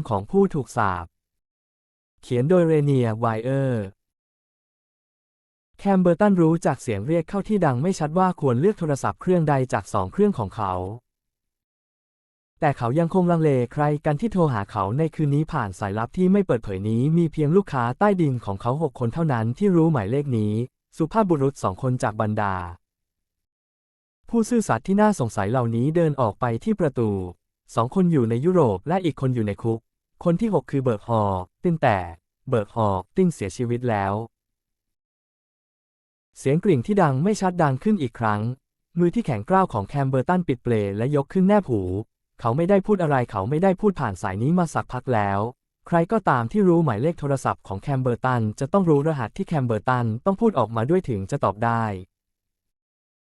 ำของผู้ถูกสาป เขียนโดยเรเนียไวเออร์ แคมเบอร์ตันรู้จากเสียงเรียกเข้าที่ดังไม่ชัดว่าควรเลือกโทรศัพท์เครื่องใดจากสองเครื่องของเขา แต่เขายังคงลังเลใครกันที่โทรหาเขาในคืนนี้ผ่านสายลับที่ไม่เปิดเผยนี้มีเพียงลูกค้าใต้ดินของเขาหกคนเท่านั้นที่รู้หมายเลขนี้ สุภาพบุรุษสองคนจากบรรดา ผู้ซื่อสัตย์ที่น่าสงสัยเหล่านี้เดินออกไปที่ประตูสองคนอยู่ในยุโรปและอีกคนอยู่ในคุก คนที่หกคือเบิร์กฮอร์ตินแต่เบิร์กฮอร์ตินเสียชีวิตแล้ว เสียงกริ่งที่ดังไม่ชัดดังขึ้นอีกครั้ง มือที่แข็งกร้าวของแคมเบอร์ตันปิดเปลและยกขึ้นแนบหู เขาไม่ได้พูดอะไรเขาไม่ได้พูดผ่านสายนี้มาสักพักแล้วใครก็ตามที่รู้หมายเลขโทรศัพท์ของแคมเบอร์ตันจะต้องรู้รหัสที่แคมเบอร์ตันต้องพูดออกมาด้วยถึงจะตอบได้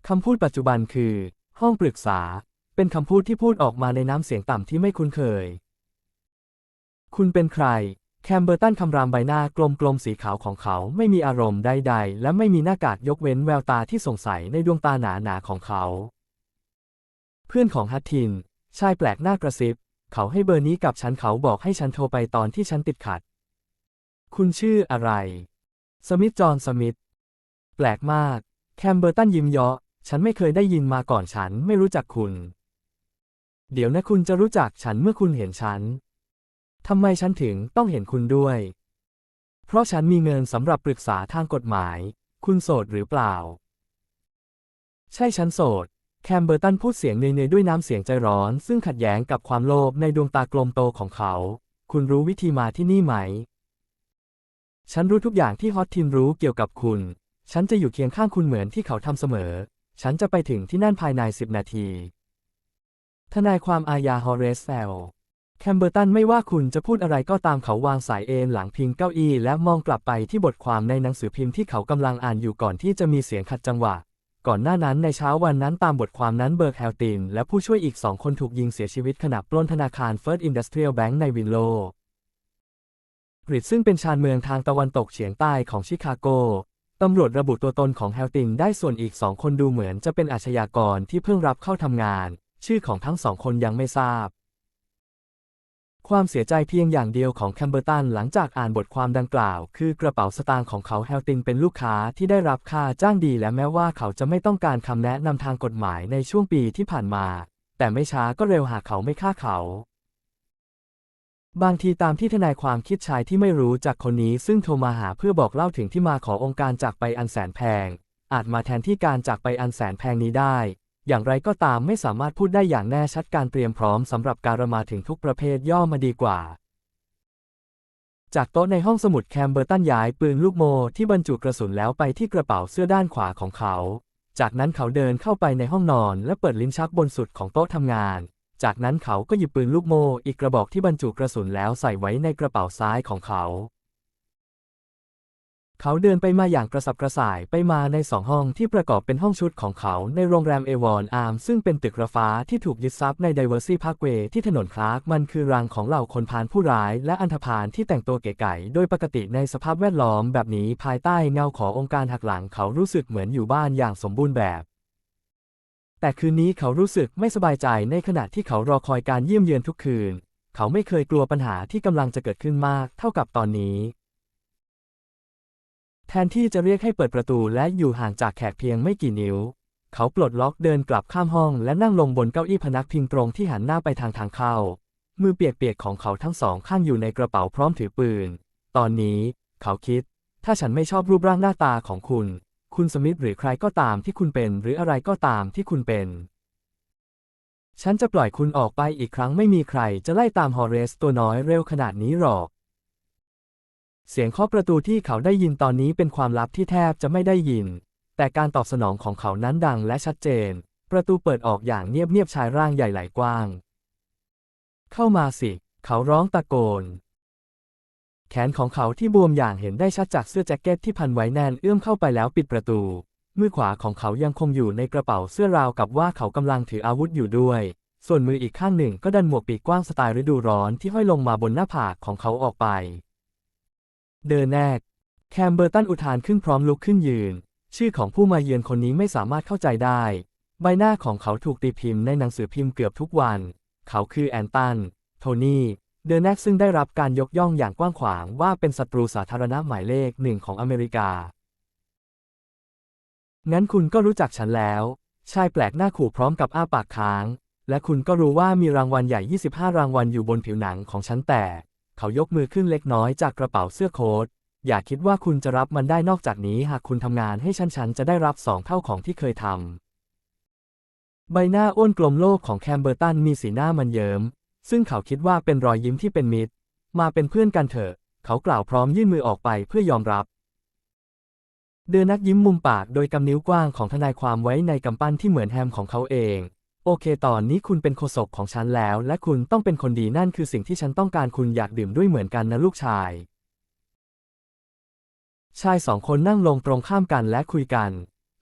คำพูดปัจจุบันคือ ห้องปรึกษา เป็นคำพูดที่พูดออกมาในน้ำเสียงต่ำที่ไม่คุ้นเคย คุณเป็นใคร แคมเบอร์ตันคำรามใบหน้ากลมๆสีขาวของเขาไม่มีอารมณ์ใดๆ และไม่มีหน้ากากยกเว้นแววตาที่สงสัยในดวงตาหนาๆของเขา เพื่อนของฮัตทิน ชายแปลกหน้ากระซิบ เขาให้เบอร์นี้กับฉันเขาบอกให้ฉันโทรไปตอนที่ฉันติดขัด คุณชื่ออะไร สมิธจอห์นสมิธ แปลกมาก แคมเบอร์ตันยิ้มเยาะ ฉันไม่เคยได้ยินมาก่อนฉันไม่รู้จักคุณ เดี๋ยวนะคุณจะรู้จักฉันเมื่อคุณเห็นฉัน ทำไมฉันถึงต้องเห็นคุณด้วย เพราะฉันมีเงินสำหรับปรึกษาทางกฎหมาย คุณโสดหรือเปล่า ใช่ฉันโสด แคมเบอร์ตันพูดเสียงเนยๆด้วยน้ำเสียงใจร้อน ซึ่งขัดแย้งกับความโลภในดวงตากลมโตของเขา คุณรู้วิธีมาที่นี่ไหม ฉันรู้ทุกอย่างที่ฮอตทินรู้เกี่ยวกับคุณ ฉันจะอยู่เคียงข้างคุณเหมือนที่เขาทำเสมอ ฉันจะไปถึงที่นั่นภายในสิบนาที ทนายความอาญาฮอเรสเซล แคมเบอร์ตันไม่ว่าคุณจะพูดอะไรก็ตามเขาวางสายเอนหลังพิงเก้าอี้และมองกลับไปที่บทความในหนังสือพิมพ์ที่เขากำลังอ่านอยู่ก่อนที่จะมีเสียงขัดจังหวะ ก่อนหน้านั้นในเช้าวันนั้นตามบทความนั้นเบิร์กแฮลตินและผู้ช่วยอีกสองคนถูกยิงเสียชีวิตขณะปล้นธนาคาร First Industrial Bank ในวินโลกริดซึ่งเป็นชานเมืองทางตะวันตกเฉียงใต้ของชิคาโก ตำรวจระบุตัวตนของแฮลตินได้ส่วนอีกสองคนดูเหมือนจะเป็นอาชญากรที่เพิ่งรับเข้าทำงาน ชื่อของทั้งสองคนยังไม่ทราบ ความเสียใจเพียงอย่างเดียวของแคมเบอร์ตันหลังจากอ่านบทความดังกล่าว คือกระเป๋าสตางค์ของเขาแฮลตินเป็นลูกค้าที่ได้รับค่าจ้างดีและแม้ว่าเขาจะไม่ต้องการคำแนะนำทางกฎหมายในช่วงปีที่ผ่านมา แต่ไม่ช้าก็เร็วหากเขาไม่ฆ่าเขา บางทีตามที่ทนายความคิดชายที่ไม่รู้จากคนนี้ซึ่งโทรมาหาเพื่อบอกเล่าถึงที่มาขององค์การจากไปอันแสนแพง อาจมาแทนที่การจากไปอันแสนแพงนี้ได้ อย่างไรก็ตามไม่สามารถพูดได้อย่างแน่ชัดการเตรียมพร้อมสำหรับการมาถึงทุกประเภทย่อมาดีกว่า จากโต๊ะในห้องสมุดแคมเบอร์ตันย้ายปืนลูกโมที่บรรจุกระสุนแล้วไปที่กระเป๋าเสื้อด้านขวาของเขา จากนั้นเขาเดินเข้าไปในห้องนอนและเปิดลิ้นชักบนสุดของโต๊ะทำงาน จากนั้นเขาก็หยิบปืนลูกโมอีกกระบอกที่บรรจุกระสุนแล้วใส่ไว้ในกระเป๋าซ้ายของเขา เขาเดินไปมาอย่างกระสับกระส่ายไปมาในสองห้องที่ประกอบเป็นห้องชุดของเขาในโรงแรมเอวอนอาร์มซึ่งเป็นตึกระฟ้าที่ถูกยึดทรัพย์ในไดเวอร์ซี่พาร์คเวย์ที่ถนนคลาร์กมันคือรังของเหล่าคนพาลผู้ร้ายและอันธพาลที่แต่งตัวเก๋ไก๋โดยปกติในสภาพแวดล้อมแบบนี้ภายใต้เงาขององค์การหักหลังเขารู้สึกเหมือนอยู่บ้านอย่างสมบูรณ์แบบแต่คืนนี้เขารู้สึกไม่สบายใจในขณะที่เขารอคอยการเยี่ยมเยือนทุกคืน เขาไม่เคยกลัวปัญหาที่กำลังจะเกิดขึ้นมากเท่ากับตอนนี้ แทนที่จะเรียกให้เปิดประตูและอยู่ห่างจากแขกเพียงไม่กี่นิ้ว เขาปลดล็อกเดินกลับข้ามห้องและนั่งลงบนเก้าอี้พนักพิงตรงที่หันหน้าไปทางทางเข้า มือเปียกๆของเขาทั้งสองข้างอยู่ในกระเป๋าพร้อมถือปืน ตอนนี้ เขาคิด ถ้าฉันไม่ชอบรูปร่างหน้าตาของคุณ คุณสมิธหรือใครก็ตามที่คุณเป็น หรืออะไรก็ตามที่คุณเป็น ฉันจะปล่อยคุณออกไปอีกครั้งไม่มีใครจะไล่ตามฮอเรสตัวน้อยเร็วขนาดนี้หรอก เสียงเคาะประตูที่เขาได้ยินตอนนี้เป็นความลับที่แทบจะไม่ได้ยิน แต่การตอบสนองของเขานั้นดังและชัดเจน ประตูเปิดออกอย่างเงียบๆชายร่างใหญ่ไหลกว้าง เข้ามาสิ เขาร้องตะโกน แขนของเขาที่บวมอย่างเห็นได้ชัดจากเสื้อแจ็คเก็ตที่พันไว้แน่นเอื้อมเข้าไปแล้วปิดประตู มือขวาของเขายังคงอยู่ในกระเป๋าเสื้อราวกับว่าเขากำลังถืออาวุธอยู่ด้วย ส่วนมืออีกข้างหนึ่งก็ดันหมวกปีกกว้างสไตล์ฤดูร้อนที่ห้อยลงมาบนหน้าผากของเขาออกไป เดินแนก แคมเบอร์ตันอุทานขึ้นพร้อมลุกขึ้นยืน ชื่อของผู้มาเยือนคนนี้ไม่สามารถเข้าใจได้ ใบหน้าของเขาถูกตีพิมพ์ในหนังสือพิมพ์เกือบทุกวัน เขาคือแอนตัน โทนี่ เดอแนกซึ่งได้รับการยกย่องอย่างกว้างขวางว่าเป็นศัตรูสาธารณะหมายเลขหนึ่งของอเมริกา งั้นคุณก็รู้จักฉันแล้ว ชายแปลกหน้าขู่พร้อมกับอ้าปากค้าง และคุณก็รู้ว่ามีรางวัลใหญ่ 25 รางวัลอยู่บนผิวหนังของฉันแต่ เขายกมือขึ้นเล็กน้อยจากกระเป๋าเสื้อโค้ท อย่าคิดว่าคุณจะรับมันได้นอกจากนี้หากคุณทำงานให้ฉันฉันจะได้รับสองเท่าของที่เคยทำ ใบหน้าอ้วนกลมโลกของแคมเบอร์ตันมีสีหน้ามันเยิม้ม ซึ่งเขาคิดว่าเป็นรอยยิ้มที่เป็นมิตร มาเป็นเพื่อนกันเถอะ เขากล่าวพร้อมยื่นมือออกไปเพื่อยอมรับ เดือนักยิ้มมุมปากโดยกำนิ้วกว้างของทนายความไว้ในกำปั้นที่เหมือนแฮมของเขาเอง โอเค ตอนนี้คุณเป็นโฆษกของฉันแล้ว และคุณต้องเป็นคนดีนั่นคือสิ่งที่ฉันต้องการคุณอยากดื่มด้วยเหมือนกันนะลูกชาย ชายสองคนนั่งลงตรงข้ามกันและคุยกัน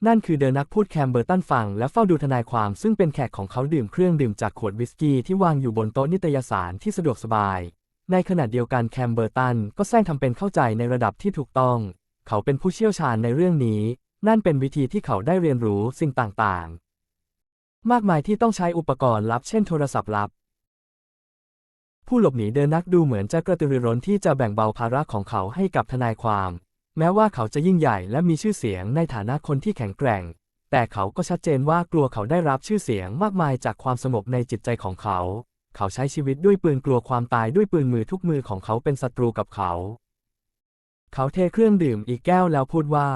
นั่นคือเดอนักพูดแคมเบอร์ตันฟังและเฝ้าดูทนายความซึ่งเป็นแขกของเขาดื่มเครื่องดื่มจากขวดวิสกี้ที่วางอยู่บนโต๊ะนิตยสารที่สะดวกสบาย ในขณะเดียวกันแคมเบอร์ตันก็แซงทำเป็นเข้าใจในระดับที่ถูกต้อง เขาเป็นผู้เชี่ยวชาญในเรื่องนี้ นั่นเป็นวิธีที่เขาได้เรียนรู้สิ่งต่างๆ มากมายที่ต้องใช้อุปกรณ์ลับเช่นโทรศัพท์ลับ ผู้หลบหนีเดินนักดูเหมือนจะกระตือรือร้นที่จะแบ่งเบาภาระของเขาให้กับทนายความ แม้ว่าเขาจะยิ่งใหญ่และมีชื่อเสียงในฐานะคนที่แข็งแกร่ง แต่เขาก็ชัดเจนว่ากลัวเขาได้รับชื่อเสียงมากมายจากความสงบในจิตใจของเขา เขาใช้ชีวิตด้วยปืนกลัวความตายด้วยปืนมือทุกมือของเขาเป็นศัตรูกับเขา เขาเทเครื่องดื่มอีกแก้วแล้วพูดว่า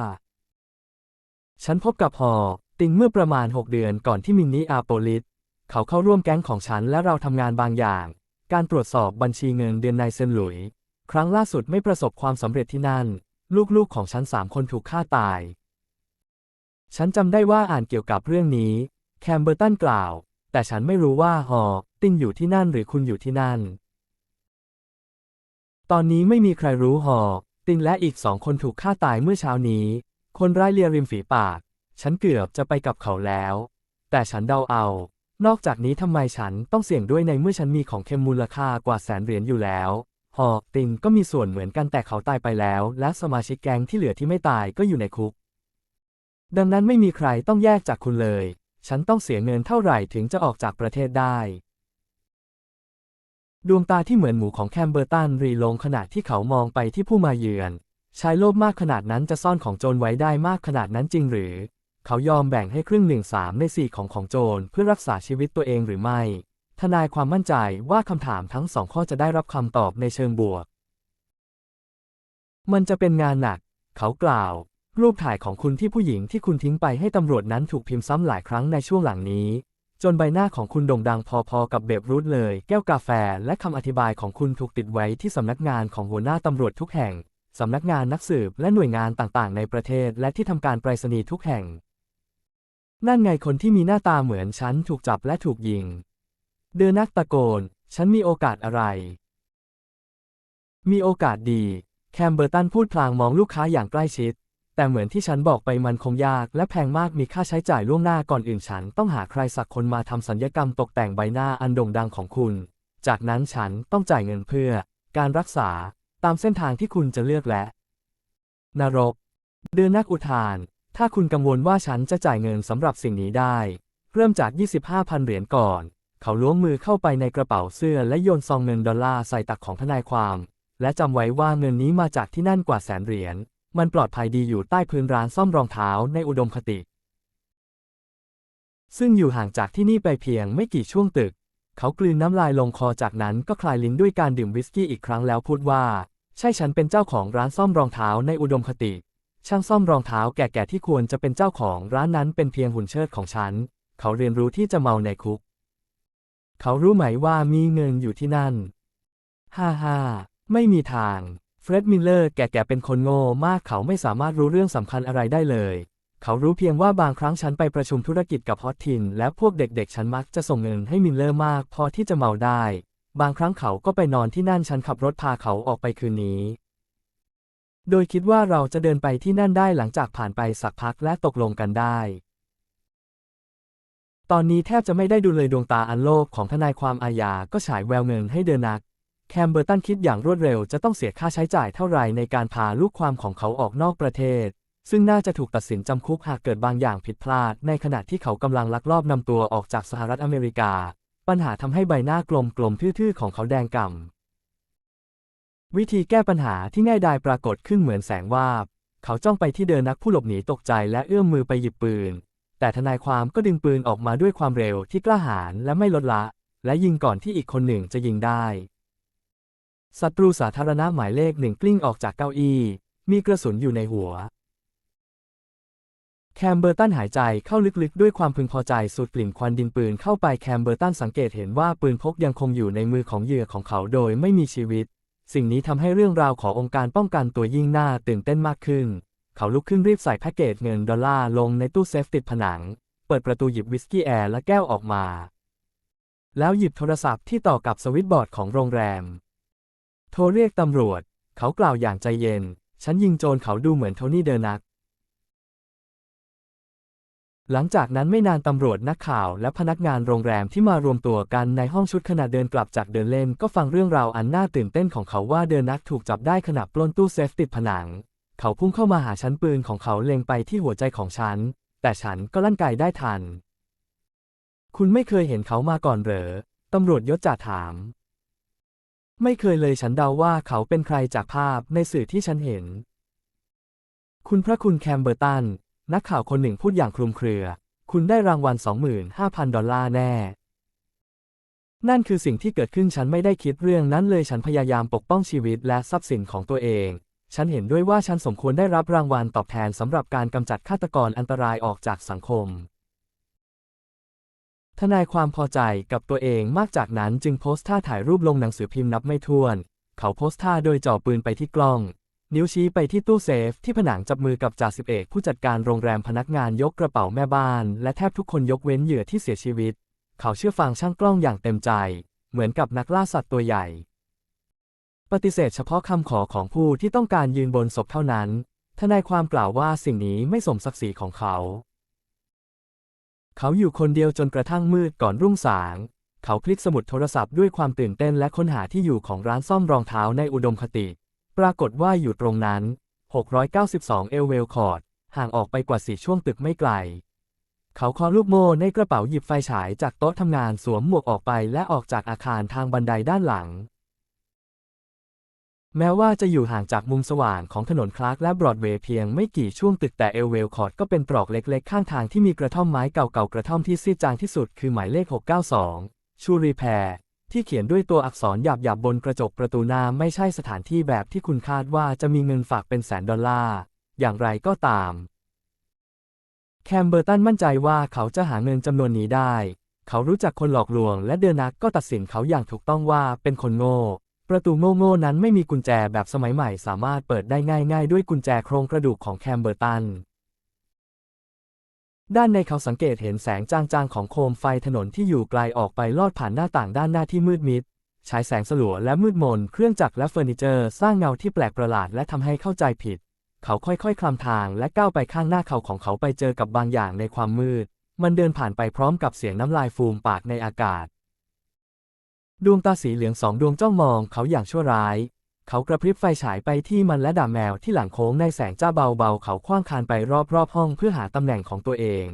ฉันพบกับฮอ ติงเมื่อประมาณ 6 เดือนก่อนที่มินนิอาโปลิส เขาเข้าร่วมแก๊งของฉันและเราทำงานบางอย่าง การตรวจสอบบัญชีเงินเดือนนายเซนหลุย ครั้งล่าสุดไม่ประสบความสำเร็จที่นั่น ลูกๆของฉันสามคนถูกฆ่าตาย ฉันจำได้ว่าอ่านเกี่ยวกับเรื่องนี้ แคมเบอร์ตันกล่าว แต่ฉันไม่รู้ว่าฮอติงอยู่ที่นั่นหรือคุณอยู่ที่นั่น ตอนนี้ไม่มีใครรู้ฮอติงและอีกสองคนถูกฆ่าตายเมื่อเช้านี้ คนร้ายเลียริมฝีปาก ฉันเกือบจะไปกับเขาแล้ว แต่ฉันเดาเอา นอกจากนี้ทำไมฉันต้องเสี่ยงด้วยในเมื่อฉันมีของเค็มมูลค่ากว่าแสนเหรียญอยู่แล้วฮอติงก็มีส่วนเหมือนกันแต่เขาตายไปแล้ว และสมาชิกแก๊งที่เหลือที่ไม่ตายก็อยู่ในคุก ดังนั้นไม่มีใครต้องแยกจากคุณเลย ฉันต้องเสียเงินเท่าไหร่ถึงจะออกจากประเทศได้ ดวงตาที่เหมือนหมูของแคมเบอร์ตันรีลงขณะที่เขามองไปที่ผู้มาเยือนชายโลภมากขนาดนั้นจะซ่อนของโจรไว้ได้มากขนาดนั้นจริงหรือ เขายอมแบ่งให้ครึ่งหนึ่งสามในสี่ของของโจรเพื่อรักษาชีวิตตัวเองหรือไม่ ทนายความมั่นใจว่าคำถามทั้งสองข้อจะได้รับคำตอบในเชิงบวก มันจะเป็นงานหนัก เขากล่าว รูปถ่ายของคุณที่ผู้หญิงที่คุณทิ้งไปให้ตำรวจนั้นถูกพิมพ์ซ้ำหลายครั้งในช่วงหลังนี้ จนใบหน้าของคุณโด่งดังพอๆกับเบบรูทเลย แก้วกาแฟและคำอธิบายของคุณถูกติดไว้ที่สำนักงานของหัวหน้าตำรวจทุกแห่งสำนักงานนักสืบและหน่วยงานต่างๆ ในประเทศและที่ทำการไปรษณีย์ทุกแห่ง นั่นไงคนที่มีหน้าตาเหมือนฉันถูกจับและถูกยิง เดอนักตะโกน ฉันมีโอกาสอะไร มีโอกาสดี แคมเบอร์ตันพูดพลางมองลูกค้าอย่างใกล้ชิด แต่เหมือนที่ฉันบอกไปมันคงยาก และแพงมากมีค่าใช้จ่ายล่วงหน้าก่อนอื่นฉันต้องหาใครสักคนมาทำสัญญกรรมตกแต่งใบหน้าอันโด่งดังของคุณ จากนั้นฉันต้องจ่ายเงินเพื่อ การรักษาตามเส้นทางที่คุณจะเลือกและ นรก เดือนนักอุทาน ถ้าคุณกังวลว่าฉันจะจ่ายเงินสำหรับสิ่งนี้ได้ เริ่มจาก 25,000 เหรียญก่อน เขาล้วงมือเข้าไปในกระเป๋าเสื้อและโยนซองเงินดอลลาร์ใส่ตักของทนายความ และจำไว้ว่าเงินนี้มาจากที่นั่นกว่าแสนเหรียญ มันปลอดภัยดีอยู่ใต้พื้นร้านซ่อมรองเท้าในอุดมคติ ซึ่งอยู่ห่างจากที่นี่ไปเพียงไม่กี่ช่วงตึก เขากลืนน้ำลายลงคอจากนั้นก็คลายลิ้นด้วยการดื่มวิสกี้อีกครั้งแล้วพูดว่า ใช่ฉันเป็นเจ้าของร้านซ่อมรองเท้าในอุดมคติ ช่างซ่อมรองเท้าแก่ๆที่ควรจะเป็นเจ้าของร้านนั้นเป็นเพียงหุ่นเชิดของฉัน เขาเรียนรู้ที่จะเมาในคุก เขารู้ไหมว่ามีเงินอยู่ที่นั่น ฮ่าฮ่าไม่มีทาง เฟร็ดมิลเลอร์แก่ๆเป็นคนโง่มากเขาไม่สามารถรู้เรื่องสำคัญอะไรได้เลย เขารู้เพียงว่าบางครั้งฉันไปประชุมธุรกิจกับฮอตทิน และพวกเด็กๆ ฉันมักจะส่งเงินให้มิลเลอร์มากพอที่จะเมาได้ บางครั้งเขาก็ไปนอนที่นั่นฉันขับรถพาเขาออกไปคืนนี้ โดยคิดว่าเราจะเดินไปที่นั่นได้หลังจากผ่านไปสักพักและตกลงกันได้ ตอนนี้แทบจะไม่ได้ดูเลยดวงตาอันโลภของทนายความอาญาก็ฉายแววเงินให้เดินนัก แคมเบอร์ตันคิดอย่างรวดเร็วจะต้องเสียค่าใช้จ่ายเท่าไหร่ในการพาลูกความของเขาออกนอกประเทศ ซึ่งน่าจะถูกตัดสินจำคุกหากเกิดบางอย่างผิดพลาด ในขณะที่เขากำลังลักลอบนำตัวออกจากสหรัฐอเมริกา ปัญหาทำให้ใบหน้ากลมๆทื่อๆของเขาแดงก่ำ วิธีแก้ปัญหาที่ง่ายดายปรากฏขึ้นเหมือนแสงวาบ เขาจ้องไปที่เดินนักผู้หลบหนีตกใจและเอื้อมมือไปหยิบปืน แต่ทนายความก็ดึงปืนออกมาด้วยความเร็วที่กล้าหาญและไม่ลดละ และยิงก่อนที่อีกคนหนึ่งจะยิงได้ศัตรูสาธารณะหมายเลขหนึ่งกลิ้งออกจากเก้าอี้ มีกระสุนอยู่ในหัว แคมเบอร์ตันหายใจเข้าลึกๆ ด้วยความพึงพอใจสูดกลิ่นควันดินปืนเข้าไปแคมเบอร์ตันสังเกตเห็นว่าปืนพกยังคงอยู่ในมือของเหยื่อของเขาโดยไม่มีชีวิต สิ่งนี้ทำให้เรื่องราวขององค์การป้องกันตัวยิ่งน่าตื่นเต้นมากขึ้น เขาลุกขึ้นรีบใส่แพ็กเกจเงินดอลลาร์ลงในตู้เซฟติดผนัง เปิดประตูหยิบวิสกี้แอร์และแก้วออกมา แล้วหยิบโทรศัพท์ที่ต่อกับสวิตบอร์ดของโรงแรม โทรเรียกตำรวจ เขากล่าวอย่างใจเย็น ฉันยิงโจรเขาดูเหมือนโทนี่เดอร์นัก หลังจากนั้นไม่นานตำรวจนักข่าวและพนักงานโรงแรมที่มารวมตัวกันในห้องชุดขณะเดินกลับจากเดินเล่น ก็ฟังเรื่องราวอันน่าตื่นเต้นของเขาว่าเดอร์นักถูกจับได้ขณะปล้นตู้เซฟติดผนัง เขาพุ่งเข้ามาหาฉันปืนของเขาเล็งไปที่หัวใจของฉัน แต่ฉันก็ลั่นไกได้ทัน คุณไม่เคยเห็นเขามาก่อนเหรอตำรวจยศจ่าถาม ไม่เคยเลยฉันเดาว่าเขาเป็นใครจากภาพในสื่อที่ฉันเห็น คุณพระคุณแคมเบอร์ตัน นักข่าวคนหนึ่งพูดอย่างคลุมเครือ คุณได้รางวัล 25,000 ดอลลาร์แน่ นั่นคือสิ่งที่เกิดขึ้นฉันไม่ได้คิดเรื่องนั้นเลยฉันพยายามปกป้องชีวิตและทรัพย์สินของตัวเอง ฉันเห็นด้วยว่าฉันสมควรได้รับรางวัลตอบแทนสำหรับการกำจัดฆาตกรอันตรายออกจากสังคมทนายความพอใจกับตัวเองมากจากนั้นจึงโพสท่าถ่ายรูปลงหนังสือพิมพ์นับไม่ถ้วน เขาโพสท่าโดยจ่อปืนไปที่กล้อง นิ้วชี้ไปที่ตู้เซฟที่ผนังจับมือกับจ่าสิบเอกผู้จัดการโรงแรมพนักงานยกกระเป๋าแม่บ้าน และแทบทุกคนยกเว้นเหยื่อที่เสียชีวิต เขาเชื่อฟังช่างกล้องอย่างเต็มใจ เหมือนกับนักล่าสัตว์ตัวใหญ่ ปฏิเสธเฉพาะคำขอของผู้ที่ต้องการยืนบนศพเท่านั้น ทนายความกล่าวว่าสิ่งนี้ไม่สมศักดิ์ศรีของเขา เขาอยู่คนเดียวจนกระทั่งมืดก่อนรุ่งสาง เขาคลิกสมุดโทรศัพท์ด้วยความตื่นเต้นและค้นหาที่อยู่ของร้านซ่อมรองเท้าในอุดมคติ ปรากฏว่าอยู่ตรงนั้น 692 เอลเวลคอร์ด ห่างออกไปกว่าสี่ช่วงตึกไม่ไกล เขาคอลูกโมในกระเป๋าหยิบไฟฉายจากโต๊ะทำงานสวมหมวกออกไปและออกจากอาคารทางบันไดด้านหลัง แม้ว่าจะอยู่ห่างจากมุมสว่างของถนนคลาร์กและบรอดเวย์เพียงไม่กี่ช่วงตึกแต่เอลเวลคอร์ดก็เป็นตรอกเล็กๆ ข้างทางที่มีกระท่อมไม้เก่าๆกระท่อมที่ซีดจางที่สุดคือหมายเลข 692 ชูรีแพร ที่เขียนด้วยตัวอักษรหยาบๆบนกระจกประตูหน้าไม่ใช่สถานที่แบบที่คุณคาดว่าจะมีเงินฝากเป็นแสนดอลลาร์ อย่างไรก็ตาม แคมเบอร์ตันมั่นใจว่าเขาจะหาเงินจำนวนนี้ได้ เขารู้จักคนหลอกลวงและเดอนักก็ตัดสินเขาอย่างถูกต้องว่าเป็นคนโง่ ประตูโง่ๆนั้นไม่มีกุญแจแบบสมัยใหม่สามารถเปิดได้ง่าย ๆ ด้วยกุญแจโครงกระดูกของแคมเบอร์ตัน ด้านในเขาสังเกตเห็นแสงจางๆของโคมไฟถนนที่อยู่ไกลออกไปลอดผ่านหน้าต่างด้านหน้าที่มืดมิดฉายแสงสลัวและมืดมน เครื่องจักรและเฟอร์นิเจอร์สร้างเงาที่แปลกประหลาดและทำให้เข้าใจผิด เขาค่อยๆ คลำทางและก้าวไปข้างหน้าเขาของเขาไปเจอกับบางอย่างในความมืด มันเดินผ่านไปพร้อมกับเสียงน้ำลายฟูมปากในอากาศ ดวงตาสีเหลืองสองดวงจ้องมองเขาอย่างชั่วร้าย เขากระพริบไฟฉายไปที่มันและด่าแมวที่หลังโค้งในแสงจ้าเบาๆ เขาคว้างคานไปรอบๆห้องเพื่อหาตำแหน่งของตัวเอง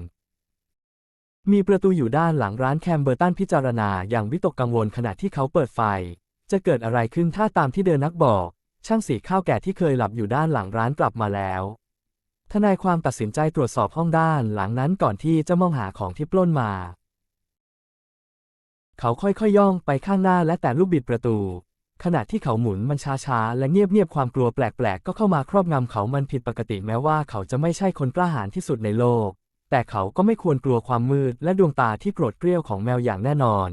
มีประตูอยู่ด้านหลังร้านแคมเบอร์ตันพิจารณาอย่างวิตกกังวลขณะที่เขาเปิดไฟ จะเกิดอะไรขึ้นถ้าตามที่เดินนักบอก ช่างสีข้าวแก่ที่เคยหลับอยู่ด้านหลังร้านกลับมาแล้วทนายความตัดสินใจตรวจสอบห้องด้านหลังนั้นก่อนที่จะมองหาของที่ปล้นมา เขาค่อยๆย่องไปข้างหน้าและแต่ลูกบิดประตู ขณะที่เขาหมุนมันช้าๆ และเงียบๆ ความกลัวแปลกๆ ก็เข้ามาครอบงำเขามันผิดปกติแม้ว่าเขาจะไม่ใช่คนกล้าหาญที่สุดในโลก แต่เขาก็ไม่ควรกลัวความมืดและดวงตาที่โกรธเกรี้ยวของแมวอย่างแน่นอน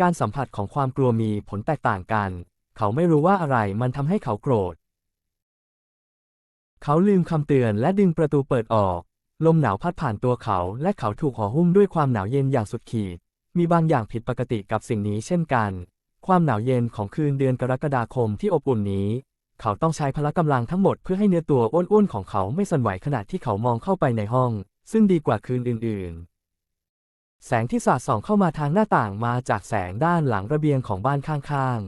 การสัมผัสของความกลัวมีผลแตกต่างกัน เขาไม่รู้ว่าอะไรมันทำให้เขาโกรธ เขาลืมคำเตือนและดึงประตูเปิดออก ลมหนาวพัดผ่านตัวเขา และเขาถูกห่อหุ้มด้วยความหนาวเย็นอย่างสุดขีด มีบางอย่างผิดปกติกับสิ่งนี้เช่นกัน ความหนาวเย็นของคืนเดือนกรกฎาคมที่อบอุ่นนี้ เขาต้องใช้พละกำลังทั้งหมดเพื่อให้เนื้อตัวอ้วนๆของเขาไม่สั่นไหวขณะที่เขามองเข้าไปในห้อง ซึ่งดีกว่าคืนอื่นๆ แสงที่สาดส่องเข้ามาทางหน้าต่างมาจากแสงด้านหลังระเบียงของบ้านข้าง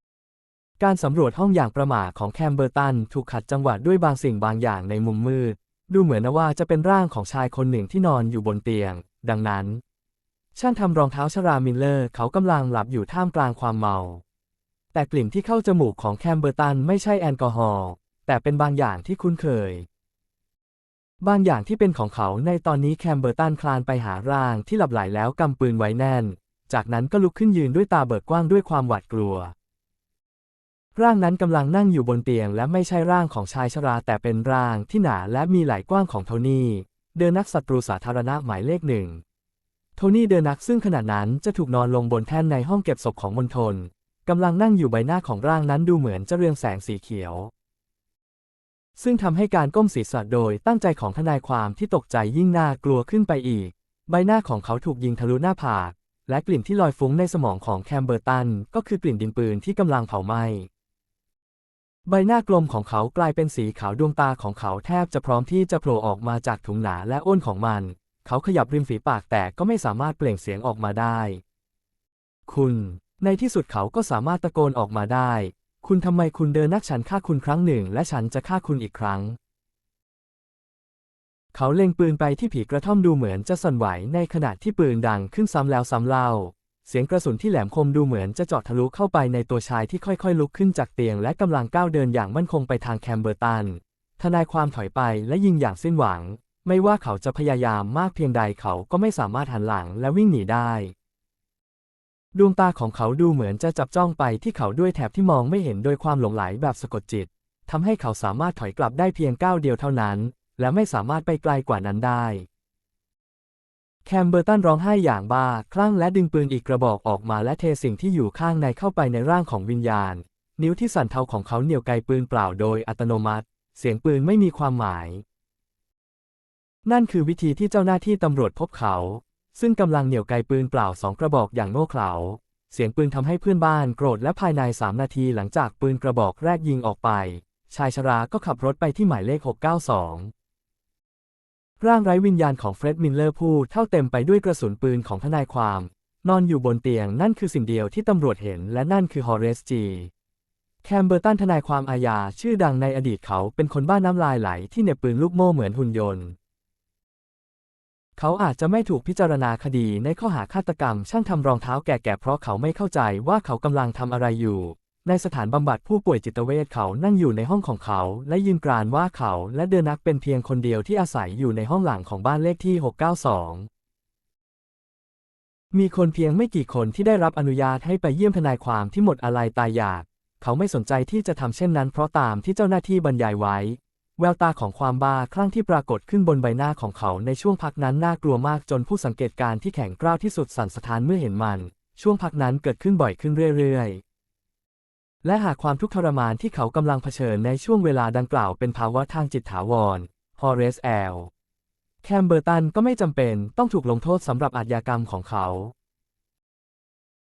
ๆการสำรวจห้องอย่างประหม่าของแคมเบอร์ตันถูกขัดจังหวะด้วยบางสิ่งบางอย่างในมุมมืด ดูเหมือนว่าจะเป็นร่างของชายคนหนึ่งที่นอนอยู่บนเตียง ดังนั้น ช่างทำรองเท้าชรามิลเลอร์เขากำลังหลับอยู่ท่ามกลางความเมา แต่กลิ่นที่เข้าจมูกของแคมเบอร์ตันไม่ใช่แอลกอฮอล์แต่เป็นบางอย่างที่คุ้นเคย บางอย่างที่เป็นของเขาในตอนนี้แคมเบอร์ตันคลานไปหาร่างที่หลับไหลแล้วกำปืนไว้แน่น จากนั้นก็ลุกขึ้นยืนด้วยตาเบิกกว้างด้วยความหวาดกลัว ร่างนั้นกำลังนั่งอยู่บนเตียงและไม่ใช่ร่างของชายชราแต่เป็นร่างที่หนาและมีไหล่กว้างของโทนี่เดินนักศัตรูสาธารณะหมายเลขหนึ่ง โทนี่เดินนักซึ่งขณะนั้นจะถูกนอนลงบนแท่นในห้องเก็บศพของมณฑลกำลังนั่งอยู่ใบหน้าของร่างนั้นดูเหมือนจะเรืองแสงสีเขียว ซึ่งทำให้การก้มศีรษะโดยตั้งใจของทนายความที่ตกใจยิ่งน่ากลัวขึ้นไปอีก ใบหน้าของเขาถูกยิงทะลุหน้าผาก และกลิ่นที่ลอยฟุ้งในสมองของแคมเบอร์ตันก็คือกลิ่นดินปืนที่กำลังเผาไหม้ใบหน้ากลมของเขากลายเป็นสีขาวดวงตาของเขาแทบจะพร้อมที่จะโผล่ออกมาจากถุงหนาและอ้นของมัน เขาขยับริมฝีปากแต่ก็ไม่สามารถเปล่งเสียงออกมาได้ คุณ ในที่สุดเขาก็สามารถตะโกนออกมาได้ คุณทำไมคุณเดินนักฉันฆ่าคุณครั้งหนึ่ง และฉันจะฆ่าคุณอีกครั้ง เขาเล็งปืนไปที่ผีกระท่อมดูเหมือนจะสั่นไหวในขณะที่ปืนดังขึ้นซ้ำแล้วซ้ำเล่า เสียงกระสุนที่แหลมคมดูเหมือนจะเจาะทะลุเข้าไปในตัวชายที่ค่อยๆ ลุกขึ้นจากเตียงและกำลังก้าวเดินอย่างมั่นคงไปทางแคมเบอร์ตันทนายความถอยไปและยิงอย่างสิ้นหวัง ไม่ว่าเขาจะพยายามมากเพียงใดเขาก็ไม่สามารถหันหลังและวิ่งหนีได้ ดวงตาของเขาดูเหมือนจะจับจ้องไปที่เขาด้วยแถบที่มองไม่เห็นโดยความหลงไหลแบบสะกดจิตทำให้เขาสามารถถอยกลับได้เพียงก้าวเดียวเท่านั้น และไม่สามารถไปไกลกว่านั้นได้แคมเบอร์ตันร้องไห้อย่างบ้าคลั่งและดึงปืนอีกกระบอกออกมาและเทสิ่งที่อยู่ข้างในเข้าไปในร่างของวิญญาณ นิ้วที่สั่นเทาของเขาเหนี่ยวไกปืนเปล่าโดยอัตโนมัติ เสียงปืนไม่มีความหมาย นั่นคือวิธีที่เจ้าหน้าที่ตำรวจพบเขา ซึ่งกำลังเหนี่ยวไกปืนเปล่าสองกระบอกอย่างโง่เขลาเสียงปืนทำให้เพื่อนบ้านโกรธและภายในสามนาทีหลังจากปืนกระบอกแรกยิงออกไป ชายชราก็ขับรถไปที่หมายเลข 692 ร่างไร้วิญญาณของเฟร็ดมิลเลอร์ผู้เท่าเต็มไปด้วยกระสุนปืนของทนายความ นอนอยู่บนเตียงนั่นคือสิ่งเดียวที่ตำรวจเห็นและนั่นคือฮอร์เรสจีแคมเบอร์ตันทนายความอาญาชื่อดังในอดีตเขาเป็นคนบ้าน้ำลายไหลที่เหน็บปืนลูกโม่เหมือนหุ่นยนต์ เขาอาจจะไม่ถูกพิจารณาคดีในข้อหาฆาตกรรม ช่างทำรองเท้าแก่ๆเพราะเขาไม่เข้าใจว่าเขากำลังทำอะไรอยู่ ในสถานบำบัดผู้ป่วยจิตเวชเขานั่งอยู่ในห้องของเขา และยืนกรานว่าเขาและเดอนักเป็นเพียงคนเดียวที่อาศัยอยู่ในห้องหลังของบ้านเลขที่ 692มีคนเพียงไม่กี่คนที่ได้รับอนุญาตให้ไปเยี่ยมทนายความที่หมดอะไรตายอยาก เขาไม่สนใจที่จะทำเช่นนั้นเพราะตามที่เจ้าหน้าที่บรรยายไว้ แววตาของความบ้าคลั่งที่ปรากฏขึ้นบนใบหน้าของเขาในช่วงพักนั้นน่ากลัวมากจนผู้สังเกตการณ์ที่แข็งกร้าวที่สุดสั่นสะท้านเมื่อเห็นมัน ช่วงพักนั้นเกิดขึ้นบ่อยขึ้นเรื่อยๆ และหากความทุกข์ทรมานที่เขากำลังเผชิญในช่วงเวลาดังกล่าวเป็นภาวะทางจิตถาวรฮอเรสแอลแคมเบอร์ตันก็ไม่จำเป็นต้องถูกลงโทษสำหรับอาชญากรรมของเขา